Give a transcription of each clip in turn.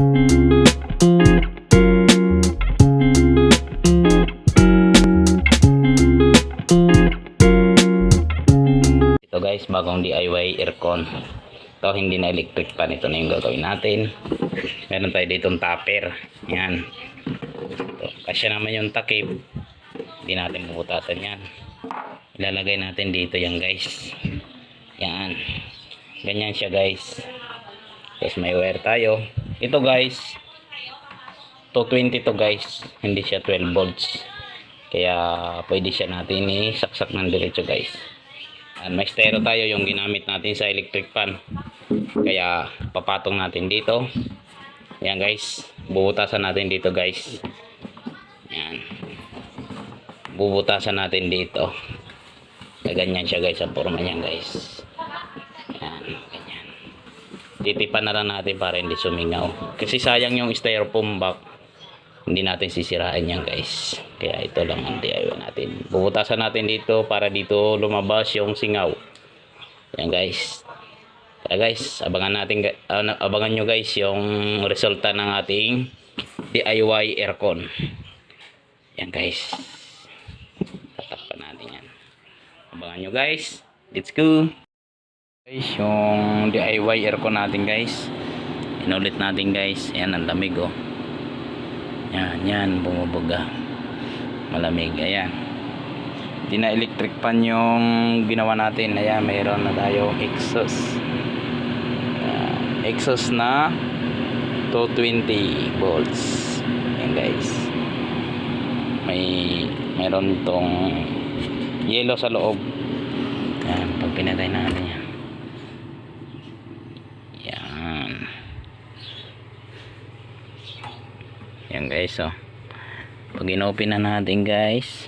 Ito guys, bagong DIY aircon. Ito hindi na electric pan. Ito na yung gagawin natin. Meron tayo ditong topper. Yan. Ito. Kasya naman yung takip. Hindi natin bubutasan yan. Ilalagay natin dito yan guys. Yan. Ganyan siya guys. Tapos may wire tayo. Ito guys. 220 to guys. Hindi siya 12 volts. Kaya pwede siya natin isaksak ng diretso guys. Yan, may stereo tayo yung ginamit natin sa electric pan. Kaya papatong natin dito. Yan guys. Bubutasan natin dito guys. Yan. Bubutasan natin dito. Ganyan siya guys ang forma niyan guys. Titipan na lang natin para hindi sumingaw. Kasi sayang yung styrofoam box. Hindi natin sisirain yan guys. Kaya ito lang ang DIY natin. Bubutasan natin dito para dito lumabas yung singaw. Yan guys. Kaya guys, abangan natin ano, abangan nyo guys yung resulta ng ating DIY aircon. Yan guys. Tatakpan natin yan. Abangan nyo guys. Let's go. Guys, yung DIY aircon natin guys. Inulit natin guys. Yan ang lamig oh. Yan, yan, bumubuga. Malamig, ayan. Hindi na electric pan yung ginawa natin. Ayan, mayroon na tayo exhaust. Ayan, exhaust na 220 volts. Ayan guys. May, mayroon tong yellow sa loob. Ayan, pag pinatay natin. Yan. Yan guys, oh. Pag inopen na natin guys.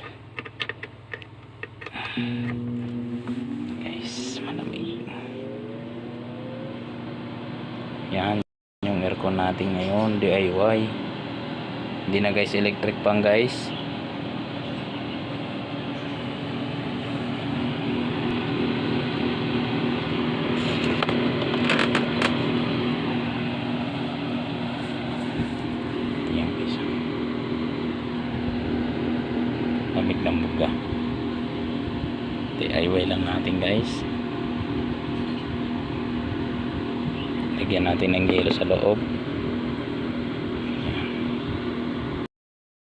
Guys, malamig. Yan. Yung aircon natin ngayon, DIY. Hindi na guys electric pang guys. Lamig ng buga. DIY lang natin guys. Lagyan natin ng gelo sa loob.